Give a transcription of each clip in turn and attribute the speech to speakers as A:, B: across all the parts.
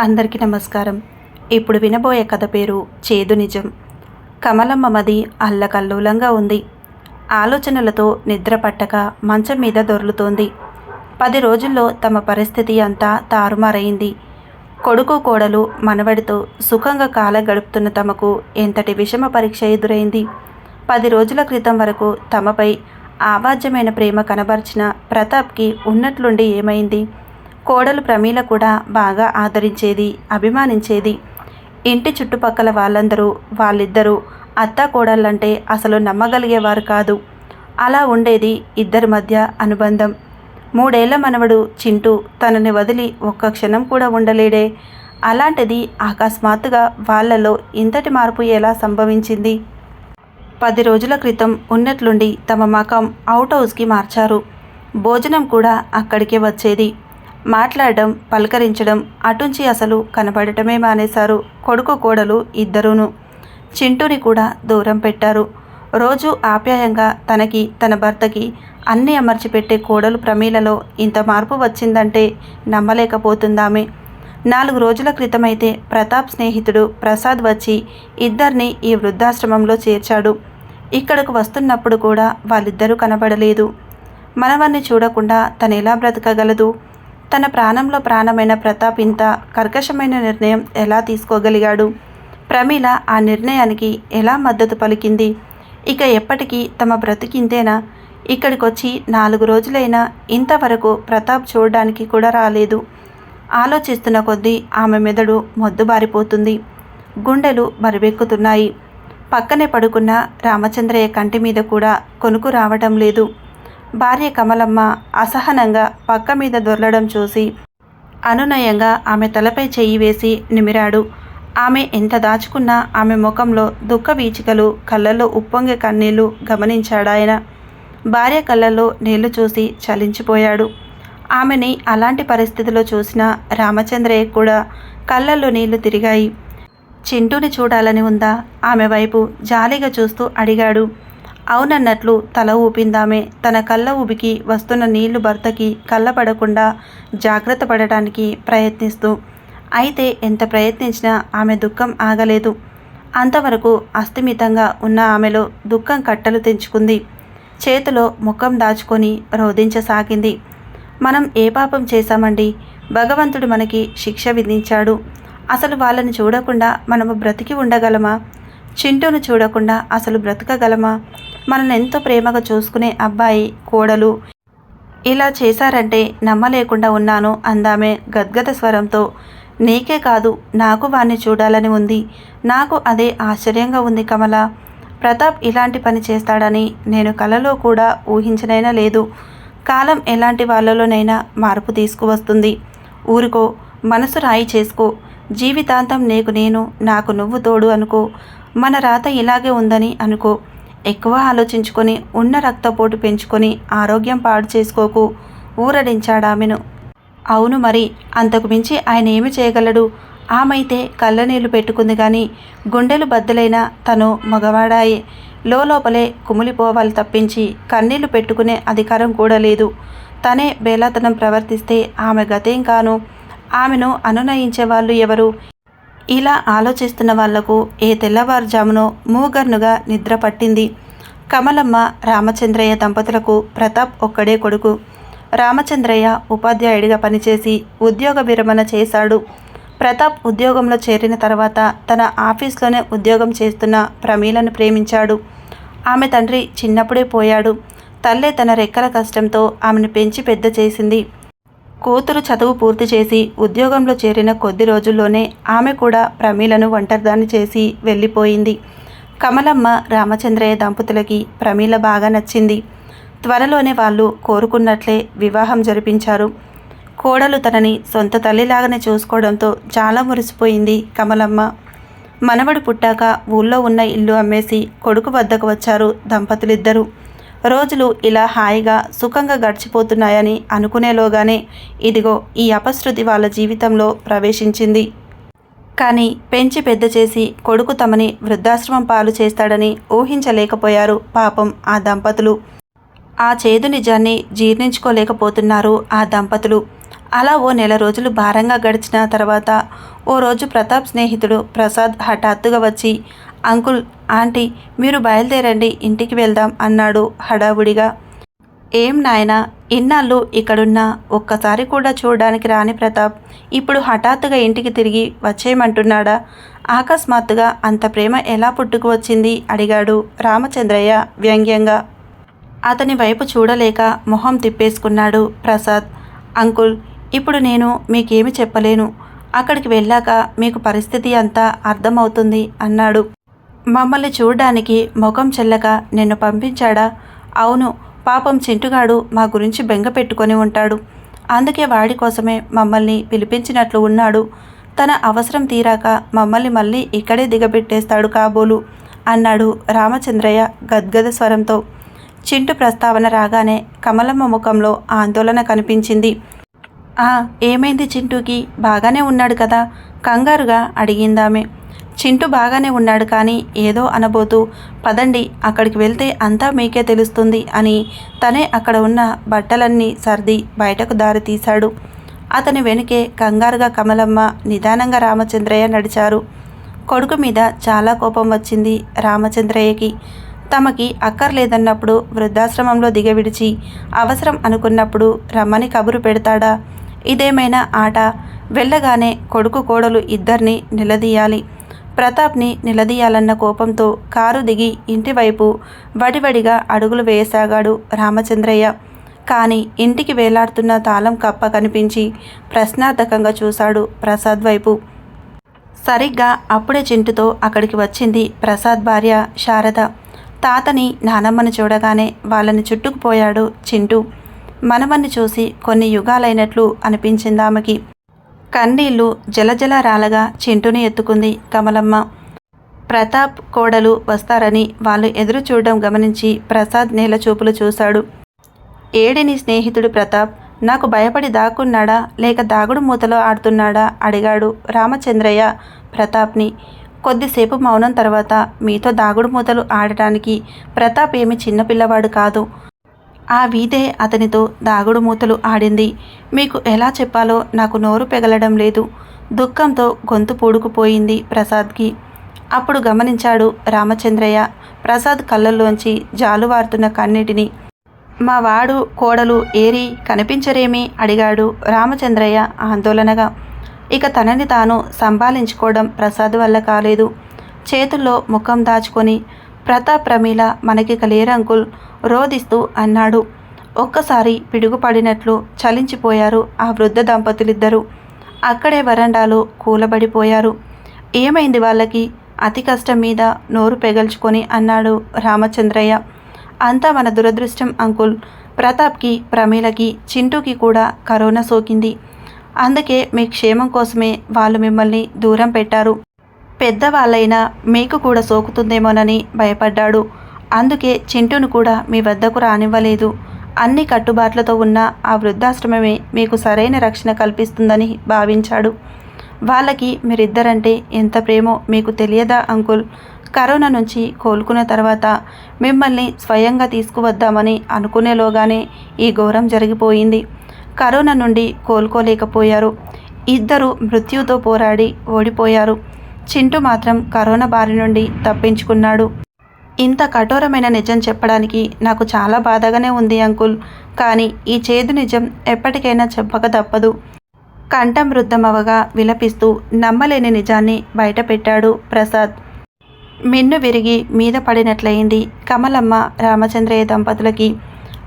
A: అందరికీ నమస్కారం. ఇప్పుడు వినబోయే కథ పేరు చేదు నిజం. కమలమ్మ మది అల్లకల్లోలంగా ఉంది. ఆలోచనలతో నిద్ర పట్టక మంచం మీద దొర్లుతోంది. పది రోజుల్లో తమ పరిస్థితి అంతా తారుమారైంది కొడుకు కోడలు మనవడితో సుఖంగా కాలం గడుపుతున్న తమకు ఎంతటి విషమ పరీక్ష ఎదురైంది. పది రోజుల క్రితం వరకు తమపై ఆవాజ్యమైన ప్రేమ కనబర్చిన ప్రతాప్కి ఉన్నట్లుండి ఏమైంది? కోడలు ప్రమీల కూడా బాగా ఆదరించేది అభిమానించేది. ఇంటి చుట్టుపక్కల వాళ్ళందరూ వాళ్ళిద్దరూ అత్త కోడళ్ళంటే అసలు నమ్మగలిగేవారు కాదు. అలా ఉండేది ఇద్దరి మధ్య అనుబంధం. మూడేళ్ళ మనవడు చింటూ తనని వదిలి ఒక్క క్షణం కూడా ఉండలేడే. అలాంటిది అకస్మాత్తుగా వాళ్ళలో ఇంతటి మార్పు ఎలా సంభవించింది? పది రోజుల క్రితం ఉన్నట్లుండి తమ మకం అవుట్ హౌస్కి మార్చారు. భోజనం కూడా అక్కడికే వచ్చేది. మాట్లాడడం పలకరించడం అటుంచి అసలు కనబడటమే మానేశారు కొడుకు కోడలు ఇద్దరూను. చింటూని కూడా దూరం పెట్టారు. రోజు ఆప్యాయంగా తనకి తన భర్తకి అన్నీ అమర్చిపెట్టే కోడలు ప్రమీలలో ఇంత మార్పు వచ్చిందంటే నమ్మలేకపోతుందామె. నాలుగు రోజుల క్రితమైతే ప్రతాప్ స్నేహితుడు ప్రసాద్ వచ్చి ఇద్దరిని ఈ వృద్ధాశ్రమంలో చేర్చాడు. ఇక్కడకు వస్తున్నప్పుడు కూడా వాళ్ళిద్దరూ కనబడలేదు మనవన్ని చూడకుండా తను ఎలా బ్రతకగలదు? తన ప్రాణంలో ప్రాణమైన ప్రతాప్ ఇంత కర్కశమైన నిర్ణయం ఎలా తీసుకోగలిగాడు? ప్రమీల ఆ నిర్ణయానికి ఎలా మద్దతు పలికింది? ఇక ఎప్పటికీ తమ బ్రతికింతేనా ఇక్కడికొచ్చి నాలుగు రోజులైనా ఇంతవరకు ప్రతాప్ చూడడానికి కూడా రాలేదు. ఆలోచిస్తున్న కొద్దీ ఆమె మెదడు మొద్దుబారిపోతుంది. గుండెలు బరువెక్కుతున్నాయి. పక్కనే పడుకున్న రామచంద్రయ్య కంటి మీద కూడా కొనుకు రావటం లేదు. భార్య కమలమ్మ అసహనంగా పక్క మీద దొర్లడం చూసి అనునయంగా ఆమె తలపై చెయ్యి వేసి నిమిరాడు. ఆమె ఎంత దాచుకున్నా ఆమె ముఖంలో దుఃఖ వీచికలు కళ్ళల్లో ఉప్పొంగే కన్నీళ్ళు గమనించాడాయన. భార్య కళ్ళల్లో నీళ్ళు చూసి చలించిపోయాడు. ఆమెని అలాంటి పరిస్థితిలో చూసిన రామచంద్రయ్య కూడా కళ్ళల్లో నీళ్ళు తిరిగాయి. చింటూని చూడాలని ఉందా? ఆమె వైపు జాలిగా చూస్తూ అడిగాడు. అవునన్నట్లు తల ఊపిందామే. తన కళ్ళ ఊబికి వస్తున్న నీళ్ళు భర్తకి కళ్ళపడకుండా జాగ్రత్త పడటానికి ప్రయత్నిస్తూ. అయితే ఎంత ప్రయత్నించినా ఆమె దుఃఖం ఆగలేదు. అంతవరకు అస్థిమితంగా ఉన్న ఆమెలో దుఃఖం కట్టలు తెంచుకుంది. చేతిలో ముఖం దాచుకొని రోధించసాగింది. మనం ఏ పాపం చేశామండి? భగవంతుడు మనకి శిక్ష విధించాడు. అసలు వాళ్ళని చూడకుండా మనము బ్రతికి ఉండగలమా? చింటూను చూడకుండా అసలు బ్రతకగలమా? మనల్ని ఎంతో ప్రేమగా చూసుకునే అబ్బాయి కోడలు. ఇలా చేశారంటే నమ్మలేకుండా ఉన్నాను అందామే గద్గద స్వరంతో. నీకే కాదు నాకు వాణ్ణి చూడాలని ఉంది. నాకు అదే ఆశ్చర్యంగా ఉంది కమల. ప్రతాప్ ఇలాంటి పని చేస్తాడని నేను కలలో కూడా ఊహించనైనా లేదు. కాలం ఎలాంటి వాళ్ళలోనైనా మార్పు తీసుకువస్తుంది. ఊరుకో మనసు రాయి చేసుకో. జీవితాంతం నీకు నేను నాకు నువ్వు తోడు అనుకో. మన రాత ఇలాగే ఉందని అనుకో. ఎక్కువ ఆలోచించుకొని ఉన్న రక్తపోటు పెంచుకొని ఆరోగ్యం పాడు చేసుకోకు. ఊరడించాడామెను. అవును మరి అంతకు మించి ఆయన ఏమి చేయగలడు? ఆమైతే కళ్ళనీళ్ళు పెట్టుకుంది కానీ గుండెలు బద్దలైన తను మగవాడాయే. లోపలే కుమిలిపోవాలి తప్పించి కన్నీళ్ళు పెట్టుకునే అధికారం కూడా లేదు. తనే బేలాతనం ప్రవర్తిస్తే ఆమె గతేం కాను? ఆమెను అనునయించే వాళ్ళు ఎవరు? ఇలా ఆలోచిస్తున్న వాళ్ళకు ఏ తెల్లవారుజామునో మూగర్నుగా నిద్ర పట్టింది. కమలమ్మ రామచంద్రయ్య దంపతులకు ప్రతాప్ ఒక్కడే కొడుకు. రామచంద్రయ్య ఉపాధ్యాయుడిగా పనిచేసి ఉద్యోగ విరమణ చేశాడు. ప్రతాప్ ఉద్యోగంలో చేరిన తర్వాత తన ఆఫీస్లోనే ఉద్యోగం చేస్తున్న ప్రమీలను ప్రేమించాడు. ఆమె తండ్రి చిన్నప్పుడే పోయాడు. తల్లే తన రెక్కల కష్టంతో ఆమెను పెంచి పెద్ద చేసింది. కూతురు చదువు పూర్తి చేసి ఉద్యోగంలో చేరిన కొద్ది రోజుల్లోనే ఆమె కూడా ప్రమీలను ఒంటరిదాన్ని చేసి వెళ్ళిపోయింది. కమలమ్మ రామచంద్రయ్య దంపతులకి ప్రమీల బాగా నచ్చింది. త్వరలోనే వాళ్ళు కోరుకున్నట్లే వివాహం జరిపించారు. కోడలు తనని సొంత తల్లిలాగానే చూసుకోవడంతో చాలా మురిసిపోయింది కమలమ్మ. మనవడు పుట్టాక ఊళ్ళో ఉన్న ఇల్లు అమ్మేసి కొడుకు వద్దకు వచ్చారు దంపతులిద్దరూ. రోజులు ఇలా హాయిగా సుఖంగా గడిచిపోతున్నాయని అనుకునేలోగానే ఇదిగో ఈ అపశృతి వాళ్ళ జీవితంలో ప్రవేశించింది. కానీ పెంచి పెద్ద చేసి కొడుకు తమని వృద్ధాశ్రమం పాలు చేస్తాడని ఊహించలేకపోయారు పాపం ఆ దంపతులు. ఆ చేదు నిజాన్ని జీర్ణించుకోలేకపోతున్నారు ఆ దంపతులు. అలా ఓ నెల రోజులు భారంగా గడిచిన తర్వాత ఓ రోజు ప్రతాప్ స్నేహితుడు ప్రసాద్ హఠాత్తుగా వచ్చి అంకుల్ ఆంటీ మీరు బయలుదేరండి ఇంటికి వెళ్దాం అన్నాడు హడావుడిగా. ఏం నాయనా ఇన్నాళ్ళు ఇక్కడున్నా ఒక్కసారి కూడా చూడడానికి రాని ప్రతాప్ ఇప్పుడు హఠాత్తుగా ఇంటికి తిరిగి వచ్చేయమంటున్నాడా? అకస్మాత్తుగా అంత ప్రేమ ఎలా పుట్టుకు వచ్చింది? అడిగాడు రామచంద్రయ్య వ్యంగ్యంగా. అతని వైపు చూడలేక మొహం తిప్పేసుకున్నాడు ప్రసాద్. అంకుల్ ఇప్పుడు నేను మీకేమి చెప్పలేను. అక్కడికి వెళ్ళాక మీకు పరిస్థితి అంతా అర్థమవుతుంది అన్నాడు మమ్మల్ని చూడడానికి ముఖం చెల్లక నిన్ను పంపించాడా? అవును పాపం చింటుగాడు మా గురించి బెంగ పెట్టుకొని ఉంటాడు. అందుకే వాడి కోసమే మమ్మల్ని పిలిపించినట్లు ఉన్నాడు. తన అవసరం తీరాక మమ్మల్ని మళ్ళీ ఇక్కడే దిగబెట్టేస్తాడు కాబోలు అన్నాడు రామచంద్రయ్య గద్గద స్వరంతో. చింటు ప్రస్తావన రాగానే కమలమ్మ ముఖంలో ఆందోళన కనిపించింది. ఆ ఏమైంది చింటూకి? బాగానే ఉన్నాడు కదా? కంగారుగా అడిగిందామె. చింటూ బాగానే ఉన్నాడు కానీ ఏదో అనబోతూ పదండి అక్కడికి వెళ్తే అంతా మీకే తెలుస్తుంది అని తనే అక్కడ ఉన్న బట్టలన్నీ సర్ది బయటకు దారి తీశాడు. అతని వెనుకే కంగారుగా కమలమ్మ నిదానంగా రామచంద్రయ్య నడిచారు. కొడుకు మీద చాలా కోపం వచ్చింది రామచంద్రయ్యకి. తమకి అక్కర్లేదన్నప్పుడు వృద్ధాశ్రమంలో దిగవిడిచి అవసరం అనుకున్నప్పుడు రమ్మని కబురు పెడతాడా? ఇదేమైనా ఆట? వెళ్ళగానే కొడుకు కోడలు ఇద్దరిని నిలదీయాలి. ప్రతాప్ని నిలదీయాలన్న కోపంతో కారు దిగి ఇంటివైపు వడివడిగా అడుగులు వేయసాగాడు రామచంద్రయ్య. కానీ ఇంటికి వేలాడుతున్న తాళం కప్ప కనిపించి ప్రశ్నార్థకంగా చూశాడు ప్రసాద్ వైపు. సరిగ్గా అప్పుడే చింటుతో అక్కడికి వచ్చింది ప్రసాద్ భార్య శారద. తాతని నానమ్మని చూడగానే వాళ్ళని చుట్టుకుపోయాడు చింటూ. మనమని చూసి కొన్ని యుగాలైనట్లు అనిపించింది ఆమెకి. కన్నీళ్ళు జలజల రాలగా చింటుని ఎత్తుకుంది కమలమ్మ. ప్రతాప్ కోడలు వస్తారని వాళ్ళు ఎదురు చూడడం గమనించి ప్రసాద్ నేల చూపులు చూశాడు. ఏడిని స్నేహితుడు ప్రతాప్ నాకు భయపడి దాక్కున్నాడా? లేక దాగుడు మూతలో ఆడుతున్నాడా? అడిగాడు రామచంద్రయ్య ప్రతాప్ని. కొద్దిసేపు మౌనం తర్వాత మీతో దాగుడు మూతలు ఆడటానికి ప్రతాప్ ఏమి చిన్నపిల్లవాడు కాదు. ఆ వీధే అతనితో దాగుడు మూతలు ఆడింది. మీకు ఎలా చెప్పాలో నాకు నోరు పెగలడం లేదు. దుఃఖంతో గొంతు పూడుకుపోయింది ప్రసాద్కి. అప్పుడు గమనించాడు రామచంద్రయ్య. ప్రసాద్ కళ్ళల్లోంచి జాలువారుతున్న కన్నీటిని. మా వాడు కోడలు ఏరి కనిపించరేమి? అడిగాడు రామచంద్రయ్య ఆందోళనగా. ఇక తనని తాను సంభాలించుకోవడం ప్రసాద్ వల్ల కాలేదు. చేతుల్లో ముఖం దాచుకొని ప్రతాప్ ప్రమీల మనకి లేరంకుల్ రోధిస్తూ అన్నాడు. ఒక్కసారి పిడుగుపడినట్లు చలించిపోయారు ఆ వృద్ధ దంపతులిద్దరూ. అక్కడే వరండాలో కూలబడిపోయారు. ఏమైంది వాళ్ళకి? అతి కష్టం మీద నోరు పెగల్చుకొని అన్నాడు రామచంద్రయ్య. అంతా మన దురదృష్టం అంకుల్. ప్రతాప్కి ప్రమీలకి చింటూకి కూడా కరోనా సోకింది. అందుకే మీ క్షేమం కోసమే వాళ్ళు మిమ్మల్ని దూరం పెట్టారు. పెద్దవాళ్ళైనా మీకు కూడా సోకుతుందేమోనని భయపడ్డాడు. అందుకే చింటూను కూడా మీ వద్దకు రానివ్వలేదు. అన్ని కట్టుబాట్లతో ఉన్న ఆ వృద్ధాశ్రమమే మీకు సరైన రక్షణ కల్పిస్తుందని భావించాడు. వాళ్ళకి మీరిద్దరంటే ఎంత ప్రేమో మీకు తెలియదా అంకుల్? కరోనా నుంచి కోలుకున్న తర్వాత మిమ్మల్ని స్వయంగా తీసుకువద్దామని అనుకునేలోగానే ఈ ఘోరం జరిగిపోయింది. కరోనా నుండి కోలుకోలేకపోయారు. ఇద్దరు మృత్యుతో పోరాడి ఓడిపోయారు. చింటూ మాత్రం కరోనా బారి నుండి తప్పించుకున్నాడు. ఇంత కఠోరమైన నిజం చెప్పడానికి నాకు చాలా బాధగానే ఉంది అంకుల్. కానీ ఈ చేదు నిజం ఎప్పటికైనా చెప్పక తప్పదు. కంఠం వృద్ధమవగా విలపిస్తూ నమ్మలేని నిజాన్ని బయటపెట్టాడు ప్రసాద్. మిన్ను విరిగి మీద పడినట్లయింది కమలమ్మ రామచంద్రయ్య దంపతులకి.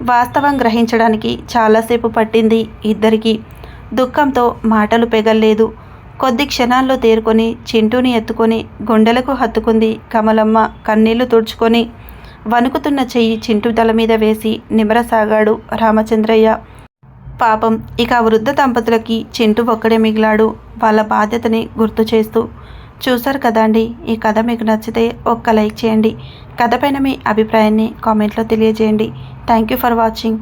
A: వాస్తవం గ్రహించడానికి చాలాసేపు పట్టింది ఇద్దరికీ. దుఃఖంతో మాటలు పెగల్లేదు. కొద్ది క్షణాల్లో తేరుకొని చింటూని ఎత్తుకొని గుండెలకు హత్తుకుంది కమలమ్మ కన్నీళ్ళు తుడుచుకొని. వణుకుతున్న చెయ్యి చింటూ తల మీద వేసి నిమరసాగాడు రామచంద్రయ్య. పాపం ఇక ఆ వృద్ధ దంపతులకి చింటూ ఒక్కడే మిగిలాడు. వాళ్ళ బాధ్యతని గుర్తు చేస్తూ చూశారు కదా అండి ఈ కథ మీకు నచ్చితే ఒక్క లైక్ చేయండి. కథ పైన మీ అభిప్రాయాన్ని కామెంట్లో తెలియజేయండి. Thank you for watching.